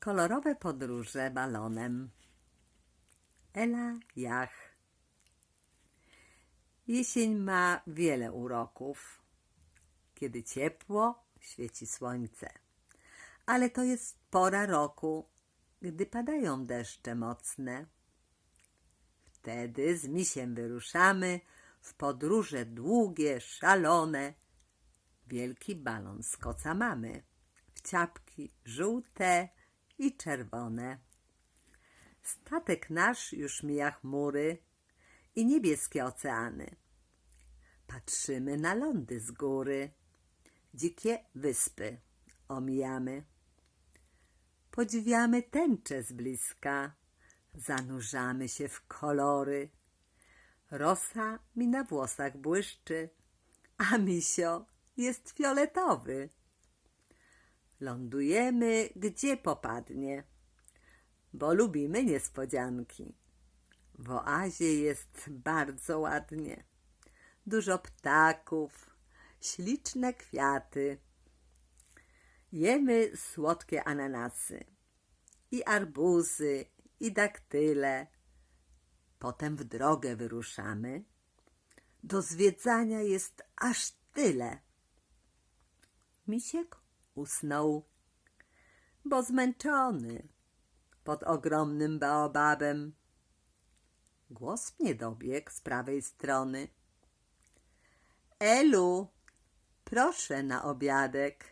Kolorowe podróże balonem. Ela Jach. Jesień ma wiele uroków. Kiedy ciepło, świeci słońce. Ale to jest pora roku, gdy padają deszcze mocne. Wtedy z misiem wyruszamy w podróże długie, szalone. Wielki balon z koca mamy, w ciapki żółte i czerwone. Statek nasz już mija chmury i niebieskie oceany. Patrzymy na lądy z góry, dzikie wyspy omijamy. Podziwiamy tęczę z bliska, zanurzamy się w kolory. Rosa mi na włosach błyszczy, a misio jest fioletowy. Lądujemy, gdzie popadnie, bo lubimy niespodzianki. W oazie jest bardzo ładnie. Dużo ptaków, śliczne kwiaty. Jemy słodkie ananasy i arbuzy i daktyle. Potem w drogę wyruszamy. Do zwiedzania jest aż tyle. Misiek usnął, bo zmęczony pod ogromnym baobabem. Głos mnie dobiegł z prawej strony. Elu, proszę na obiadek.